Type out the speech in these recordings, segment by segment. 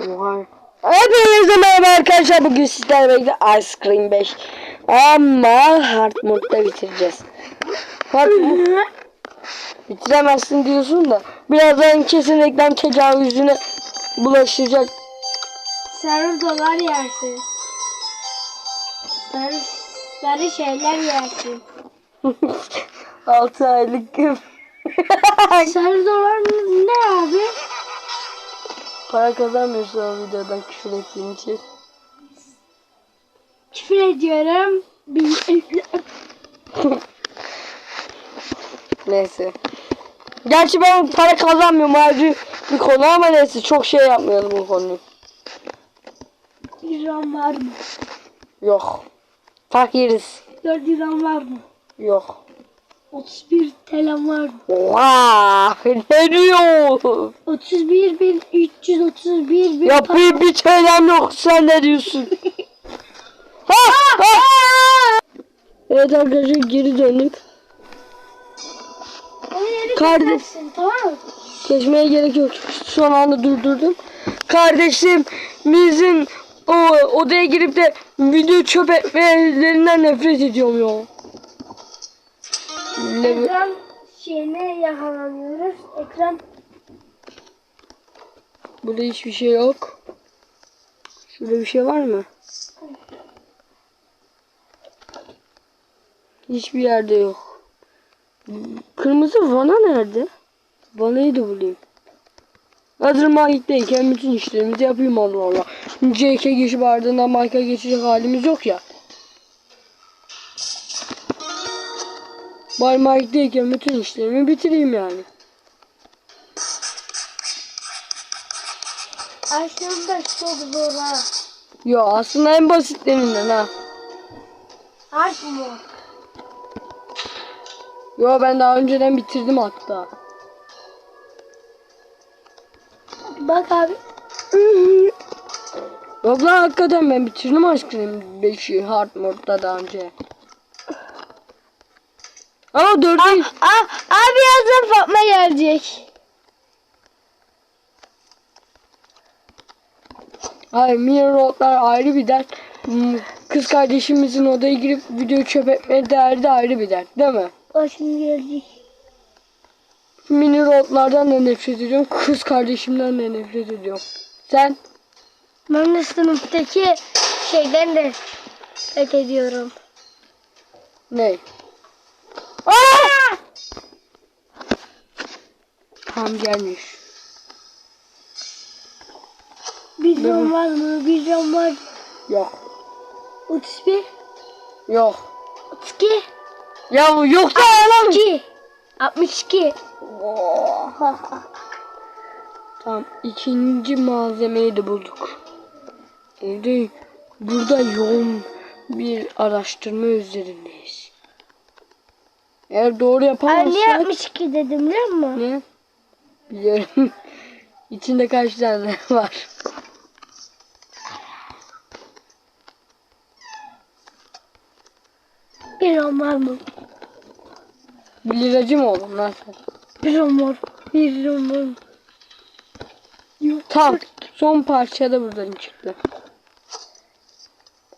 Oha. Hepinize merhaba arkadaşlar. Bugün sizlerle birlikte Ice Cream 5. Ama hard modda bitireceğiz. Hard. Bitiremezsin diyorsun da. Birazdan kesin reklam tecavüzüne bulaşacak. Sarı dolar yersin. Sarı, sarı şeyler yersin. 6 aylık kız. Sarı dolar ne abi? Para kazanmıyorsun o videodan küfür ettiğin için. Küfür ediyorum. Neyse. Gerçi ben para kazanmıyorum ayrı bir konu ama neyse çok şey yapmayalım bu konuyu. liram var mı? Yok. Fakiriz. 4 liram var mı? Yok. 31 TL'm var? Oha! Ne diyor? 31 bin 331 bin Ya bir, bir yok sen ne diyorsun? ha, ha. Evet arkadaşlar geri döndük. Kardeş. Tamam mı? Geçmeye gerek yok. Son anda durdurdum. Kardeşimizin o odaya girip de video çöp etmelerinden nefret ediyorum ya. Ne, Ekran şeyine yakalanıyoruz. Ekran burada hiçbir şey yok. Şurada bir şey var mı? Hiçbir yerde yok. Kırmızı vana nerede? Vanayı da bulayım. Hazır Mike'deyken bütün işlerimizi yapayım Allah Allah. JK geçip ardından Mike'a geçecek halimiz yok ya. Bari Mike'deyken bütün işlerimi bitireyim yani. aslında çok zor ha. Yo aslında en basitlerinden ha. Harf mı? Yo ben daha önceden bitirdim hatta. Bak abi. Yok lan hakikaten ben bitirdim aşkım 5'i hard modda daha önce. Ama dördü Aa, abi birazdan Fatma gelecek. Hayır mirror roadlar ayrı bir dert. Hmm, Kız kardeşimizin odaya girip video çöp etme derdi ayrı bir dert değil mi? Şimdi gelecek. Mini roadlardan da nefret ediyorum. Kız kardeşimden de nefret ediyorum. Sen? Ben de sınıftaki şeyden de nefret ediyorum. Ne? Aa! Tam gelmiş. Vizyon var mı? Vizyon var. Yok. 31, Yok. 32, Ya yok da lan. 62, 62. Tamam ikinci malzemeyi de bulduk. Evde burada yoğun bir araştırma üzerindeyiz. Eğer doğru Ben yapamazsak niye 62 dedim biliyor musun? ne? Biliyorum. İçinde kaç tane var? Bir on var mı? Bir liracı mı oldun lan sen? Bir on var. Bir on var mı? Tam son parça da buradan çıktı.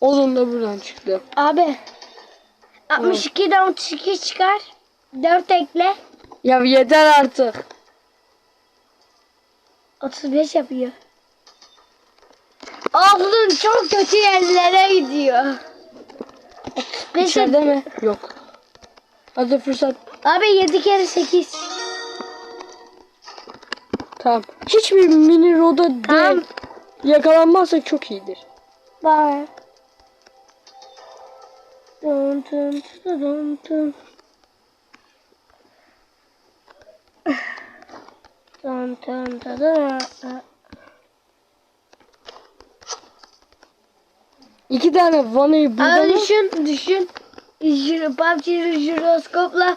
Odun da buradan çıktı. Abi. 62'den 32 çıkar. 4 ekle. Ya yeter artık. 35 yapıyor. Aklın çok kötü yerlere gidiyor. 35 İçeride mi? Yok. Hadi fırsat. Abi 7 kere 8. Tamam. Hiçbir mini roda Tamam. de yakalanmazsa çok iyidir. Var. Dun dun dun dun. Dun dun dun dun. İki tane vanayı burada Abi mı? düşün, düşün. PUBG jiroskopla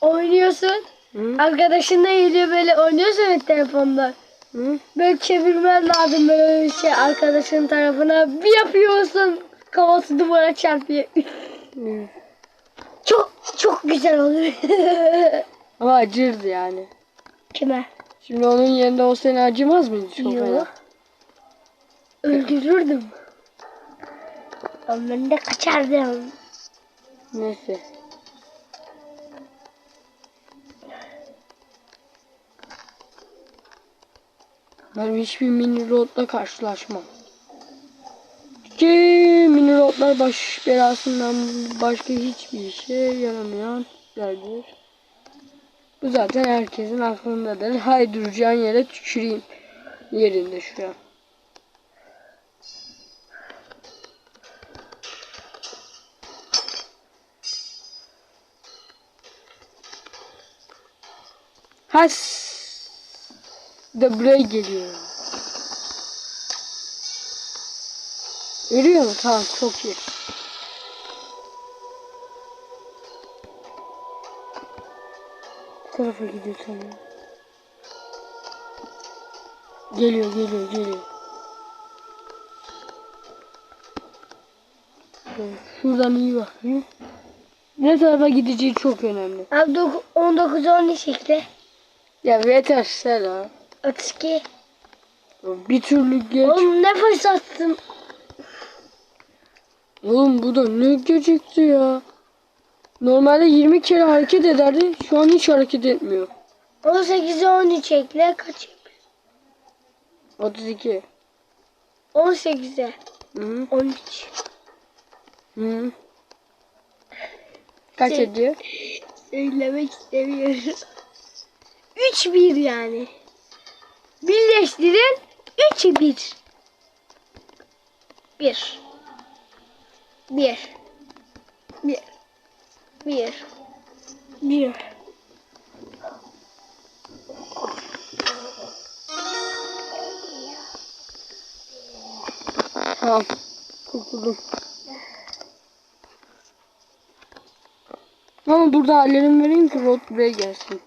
oynuyorsun. Hı? Arkadaşınla geliyor böyle oynuyorsun ya telefonda. Hı? Böyle çevirmen lazım böyle şey arkadaşın tarafına. Bir yapıyorsun kafası duvara çarpıyor. Çok çok güzel oluyor. Ama acırdı yani. Kime? Şimdi onun yerinde o seni acımaz mıydı çok Yok. fena? Öldürürdüm. Ben de kaçardım. Neyse. Ben hiçbir mini road'la karşılaşmam. Ki road'lar baş belasından başka hiçbir şey yaramayan yerdir. Bu zaten herkesin aklındadır. Hay duracağın yere tüküreyim. Yerinde şu an. Has da buraya geliyor. Görüyor mu? Tamam çok iyi. Bu tarafa gidiyor tamam. Geliyor geliyor geliyor. Şuradan iyi bakayım. Ne tarafa gideceği çok önemli. Abi dok- 19 13 ekle. Ya yeter Sela. 32. Bir türlü geç. Oğlum ne fırsatsın. Oğlum bu da ne gecikti ya. Normalde 20 kere hareket ederdi. Şu an hiç hareket etmiyor. 18'e 13 ekle. Kaç? 32. 18'e Hı 13. hı. Kaç Şey- ediyor? Söylemek istemiyorum. 3 1 yani. Birleştirin 3 1. 1 1 1 1 1 Tamam. Kurtuldum. Ama burada hallerim vereyim ki Rod buraya gelsin.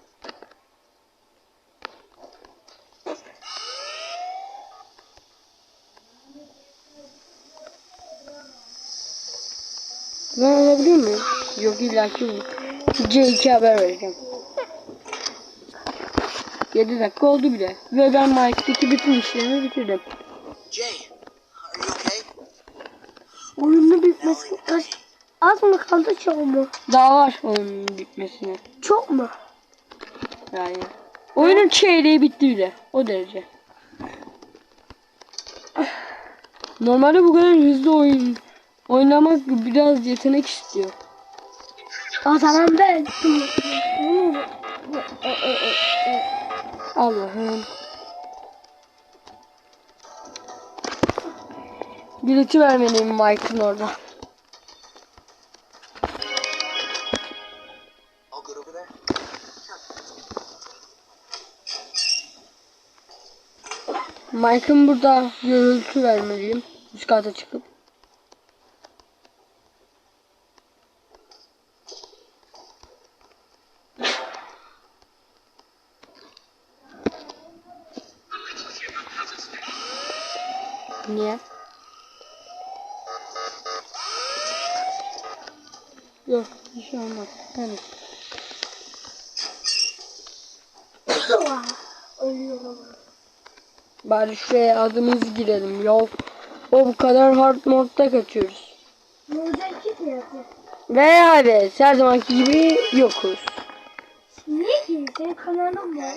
Ben alabiliyor muyum? Yok illaki yok. C2 haber vereceğim. 7 dakika oldu bile. Ve ben Mike'daki bütün işlerimi bitirdim. Jay, are you okay? Oyunun bitmesi kaç az mı kaldı çok mu? Daha var onun bitmesine. Çok mu? Yani. Oyunun çeyreği bitti bile. O derece. Normalde bu kadar hızlı oyun oynamak biraz yetenek istiyor. O zaman ben Allah'ım. Bileti vermeliyim Mike'ın orada. Mike'ın burada gürültü vermeliyim. Üst kata çıkıp. Niye? Yok, bir şey olmaz. Hadi. ölüyorum. Bari şuraya adımızı girelim. Yok. O bu kadar hard modda kaçıyoruz. Ve hadi her zamanki gibi yokuz. Niye ki? Senin kanalın var.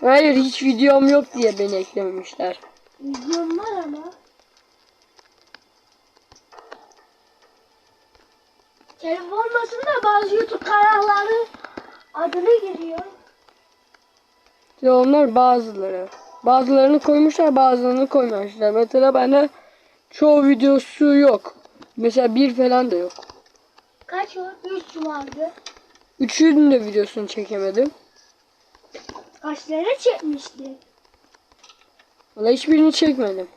Hayır hiç videom yok diye beni eklememişler. Videom var ama. Telefon başında bazı YouTube kanalları adını giriyor. İşte onlar bazıları. Bazılarını koymuşlar bazılarını koymamışlar. Mesela bende çoğu videosu yok. Mesela bir falan da yok. Kaç o? Üç vardı. Üçünün de videosunu çekemedim. Kaçları çekmişti? Valla hiçbirini çekmedim.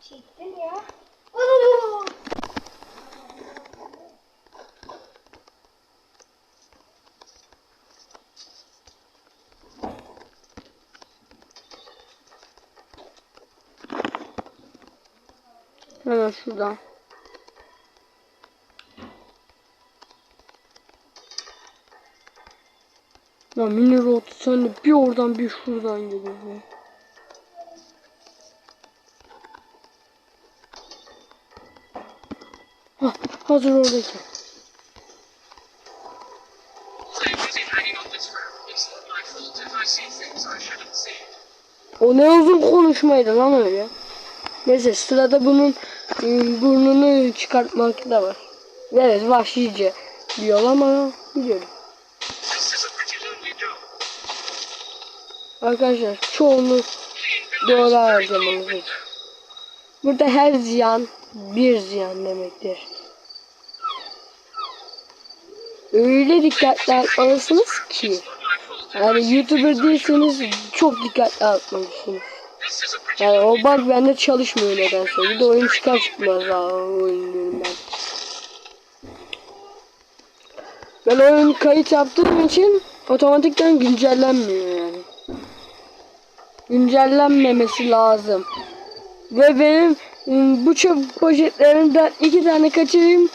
Çektim ya. Oo! Hemen şuradan. Ya mini rotasyonda bir oradan bir şuradan geliyor. Hah, hazır oradaki. O ne uzun konuşmaydı lan öyle. Neyse sırada bunun burnunu çıkartmak da var. Evet vahşice diyor ama biliyorum. Arkadaşlar çoğunu doğru harcamanız. Burada her ziyan bir ziyan demektir. Öyle dikkatli atmalısınız ki. Yani YouTuber değilseniz çok dikkatli atmalısınız. Yani o bug bende çalışmıyor nedense. Bir de oyun çıkar çıkmaz ben. Ben oyun kayıt yaptığım için otomatikten güncellenmiyor yani. Güncellenmemesi lazım. Ve benim ım, bu çöp poşetlerinden iki tane kaçırayım.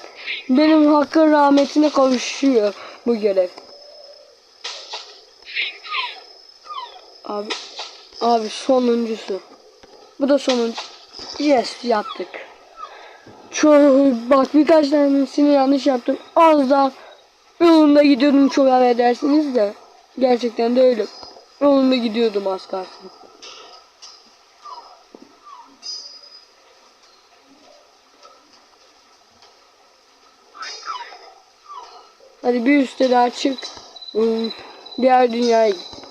Benim hakkın rahmetine kavuşuyor bu görev. Abi, abi sonuncusu. Bu da sonuncu. Yes yaptık. Çoğu bak birkaç tanesini yanlış yaptım. Az daha yolunda gidiyordum çok affedersiniz de. Gerçekten de öyle. Yolunda gidiyordum az kalsın. Hadi bir üstte daha çık. Hmm, Diğer dünyaya git.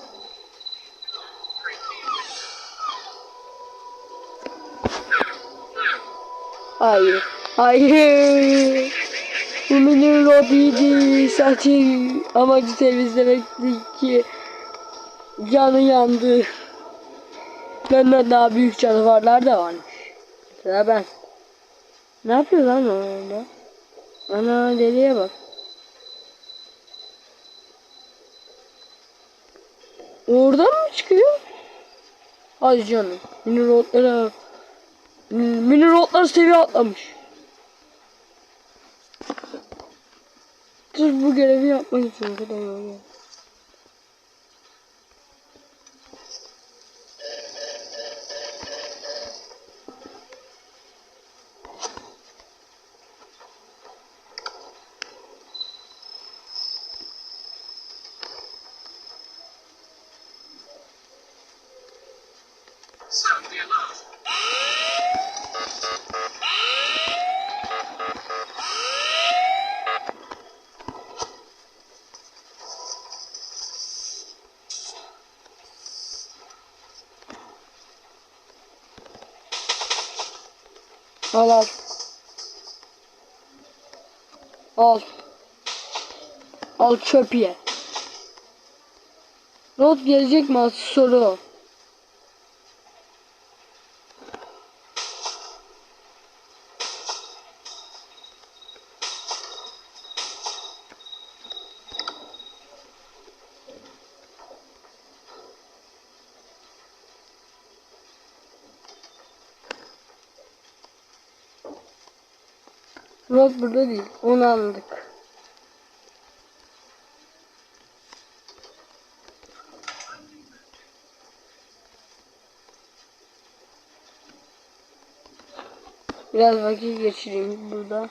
Hayır. Hayır. Bu benim lobiydi. Sadece amacı temizlemekti ki canı yandı. Benden daha büyük canavarlar da varmış. Mesela ben. Ne yapıyor lan orada? Ana deliye bak. Oradan mı çıkıyor? Hadi canım. Mini roadlara bak. Mini roadlar seviye atlamış. Sırf bu görevi yapmak için kadar yoruyor. Al al. Al. Al çöp ye. Rod gelecek mi soru o. Rod burada değil. Onu anladık. Biraz vakit geçireyim burada.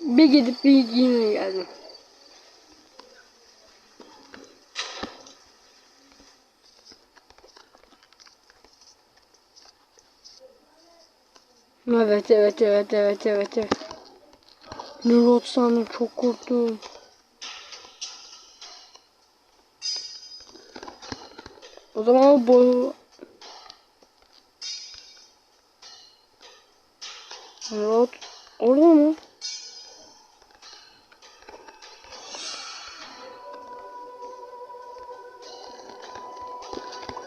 Bir gidip bir yine geldim. Evet evet evet evet evet evet. Nurot sandım çok korktum. O zaman bu Nurot orada mı?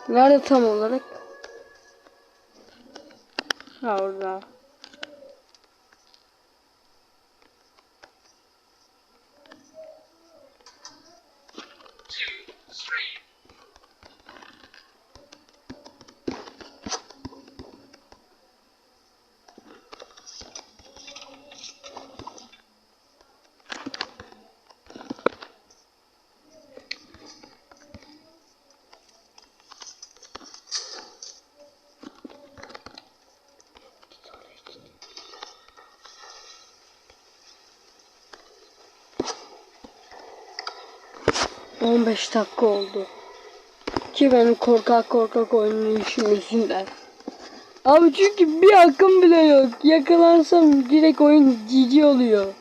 Nerede tam olarak? Ha orada. 15 dakika oldu. Ki benim korkak korkak oynayışım yüzünden. Abi çünkü bir hakkım bile yok. Yakalansam direkt oyun GG oluyor.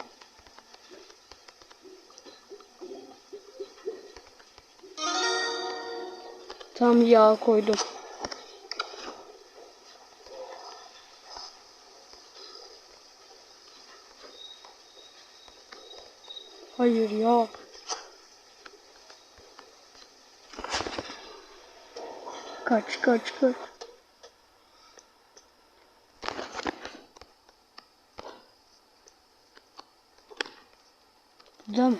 Tam yağ koydum. Hayır ya. Kaç kaç kaç. Burada mı?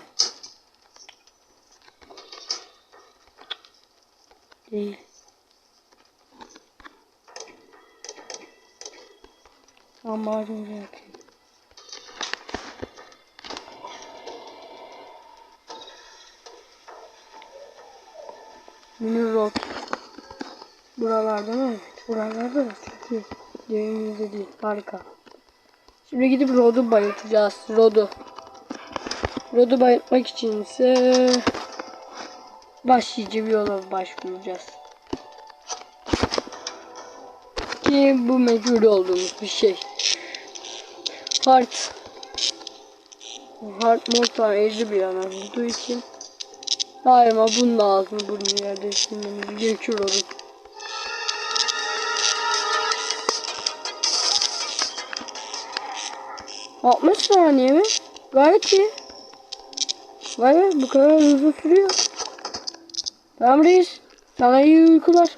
Değil. Tamam bari oraya atayım. Mini rock. Buralarda mı? Evet. Buralarda da çok iyi. Değil. Harika. Şimdi gidip Rod'u bayıltacağız. Rod'u. Rod'u bayıltmak için ise başlayıcı bir yola başvuracağız. Ki bu mecbur olduğumuz bir şey. Hard. Hard moddan evli bir yana olduğu için daima bunun ağzını burnunu yerde silmemiz gerekiyor olur. 60 saniye mi? Gayet iyi. Vay be bu kadar hızlı sürüyor. Tamam reis. Sana iyi uykular.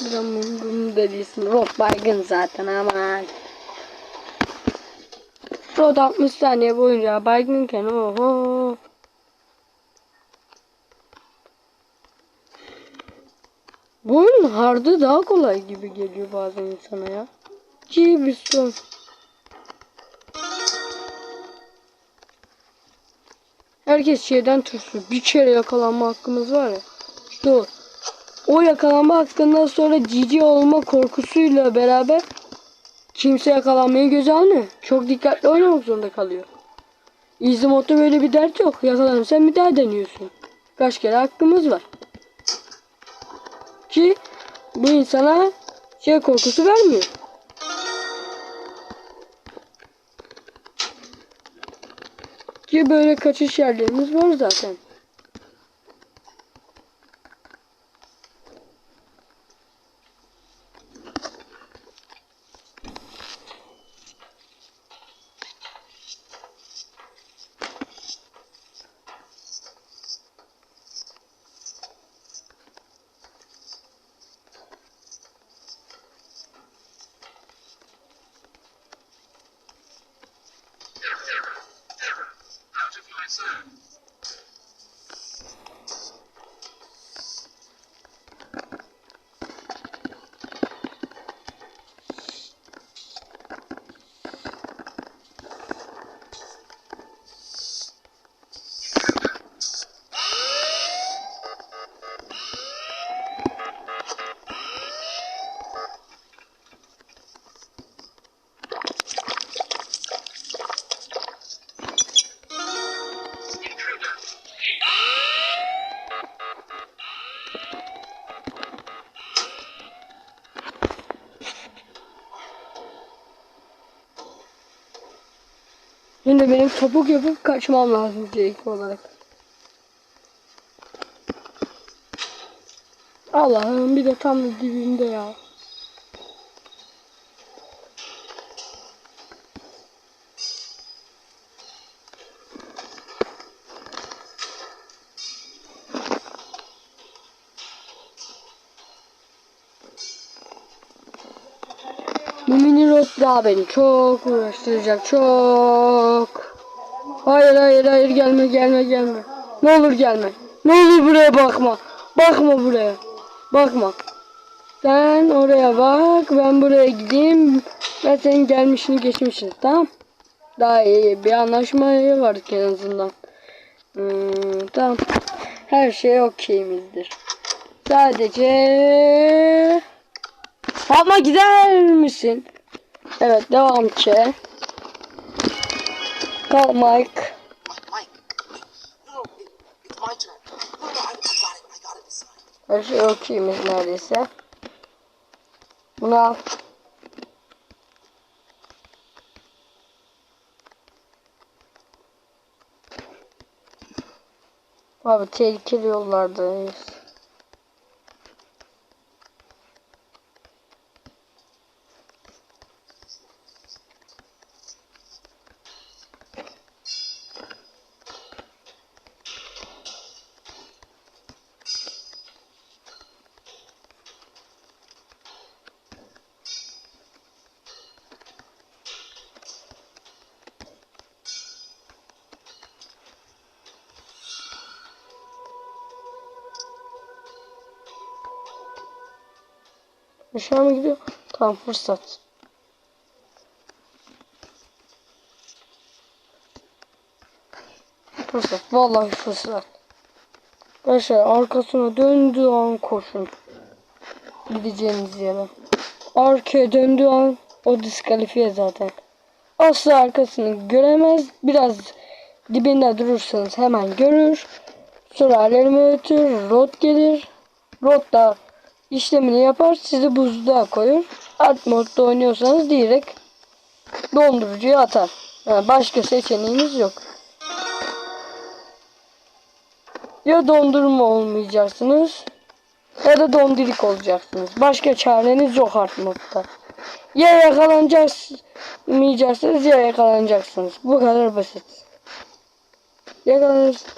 Buradan bunu da değilsin. Rot baygın zaten aman. Rot 60 saniye boyunca baygınken oho. Bu oyunun hardı daha kolay gibi geliyor bazen insana ya. Ki bir son. Herkes şeyden tırsıyor. Bir kere yakalanma hakkımız var ya. İşte o. O yakalanma hakkından sonra GG olma korkusuyla beraber kimse yakalanmayı göze almıyor. Çok dikkatli oynamak zorunda kalıyor. Modda böyle bir dert yok. Yakalanırsan bir daha deniyorsun. Kaç kere hakkımız var. Ki bu insana şey korkusu vermiyor. Ki böyle kaçış yerlerimiz var zaten. Yes, sir. Şimdi benim topuk yapıp kaçmam lazım ilk olarak. Allah'ım bir de tam dibimde ya. Bu mini rot daha beni çok uğraştıracak çok. Hayır hayır hayır gelme gelme gelme. Ne olur gelme. Ne olur buraya bakma. Bakma buraya. Bakma. Sen oraya bak ben buraya gideyim. Ben senin gelmişini geçmişini tamam. Daha iyi bir anlaşmaya vardık en azından. Hmm, tamam. Her şey okeyimizdir. Sadece Fatma gider misin? Evet devam ki. Kal Mike. Her şey okeyimiz neredeyse. Bunu al. Abi tehlikeli yollardayız. Aşağı mı gidiyor? Tamam fırsat. Fırsat. Vallahi fırsat. Arkadaşlar arkasına döndüğü an koşun. Gideceğiniz yere. Arkaya döndüğü an o diskalifiye zaten. Asla arkasını göremez. Biraz dibinde durursanız hemen görür. Sonra alarmı ötür. Rot gelir. Rot da işlemini yapar. Sizi buzluğa koyur. Art modda oynuyorsanız direkt dondurucuya atar. Yani başka seçeneğiniz yok. Ya dondurma olmayacaksınız ya da dondirik olacaksınız. Başka çareniz yok art modda. Ya yakalanmayacaksınız ya yakalanacaksınız. Bu kadar basit. Yakalanırsınız.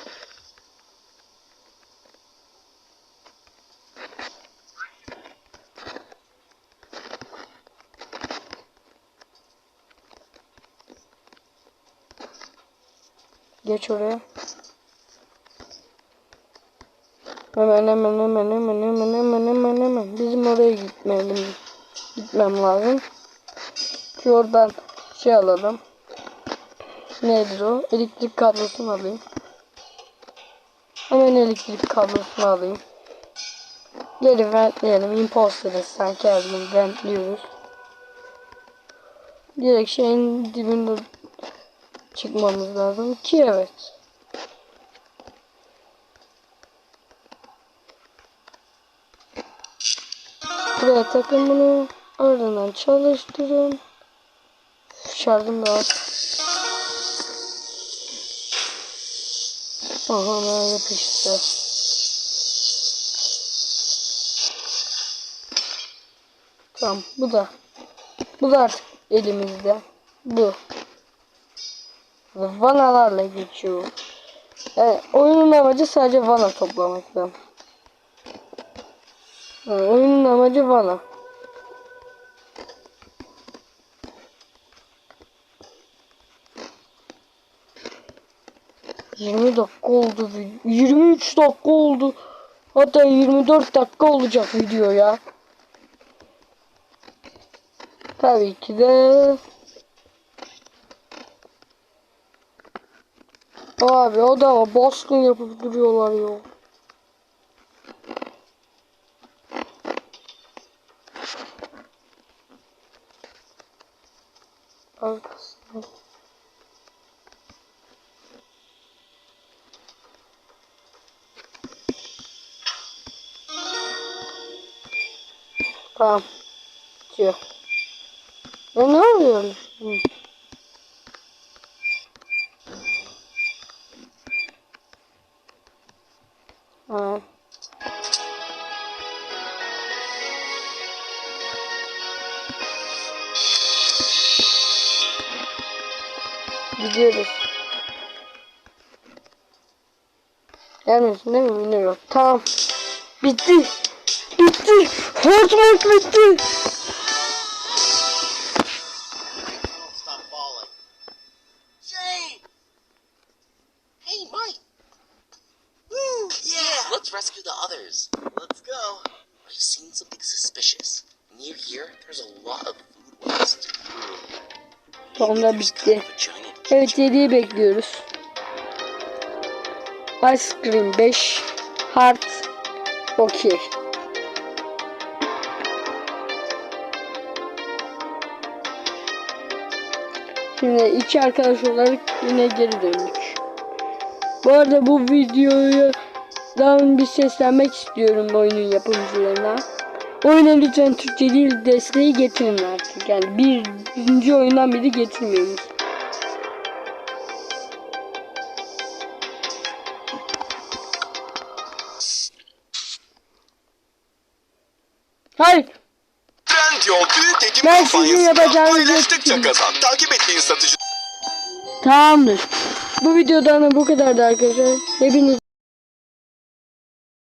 Geç oraya. Hemen hemen hemen hemen hemen hemen hemen hemen. Bizim oraya gitmem, gitmem lazım. Ki oradan şey alalım. Nedir o? Elektrik kablosunu alayım. Hemen elektrik kablosunu alayım. Geri ventleyelim. Imposter'ız sanki her gün ventliyoruz. Direkt şeyin dibinde çıkmamız lazım ki evet. Buraya takın bunu. Ardından çalıştırın. Şarjım da az. Aha ben yapıştı. Tamam bu da. Bu da artık elimizde. Bu. Vanalarla geçiyor. Yani oyunun amacı sadece vana toplamaktan. Yani oyunun amacı vana. Yirmi dakika oldu. vi- 23 dakika oldu. Hatta 24 dakika olacak video ya. Tabii ki de Abi o da baskın yapıp duruyorlar ya. Arkasına. Tamam. Bitiyor. Ya ne oluyor? Gidiyoruz. Gelmiyorsun değil mi? Bilmiyorum. Tamam. Bitti. Bitti. Hortmut bitti. Stop falling. Jay! Hey, Mike! Woo! Yeah! Let's rescue the others. Let's go. I've seen something suspicious. Near here, there's a lot of food waste. Maybe there's bitti. Evet 7'yi bekliyoruz. Ice Cream 5. Hard. Okey. Şimdi iki arkadaş olarak yine geri döndük. Bu arada bu videoyu daha bir seslenmek istiyorum oyunun yapımcılarına. Oyuna lütfen Türkçe dil desteği getirin artık. Yani birinci oyundan biri getirmeyin. Hayır. Trendyol büyük Ekim Ben sizin kampanyasında yapacağınızı paylaştıkça yapayım. kazan. Takip ettiğin satıcı Tamamdır. Bu videodan da bu kadardı arkadaşlar. Hepiniz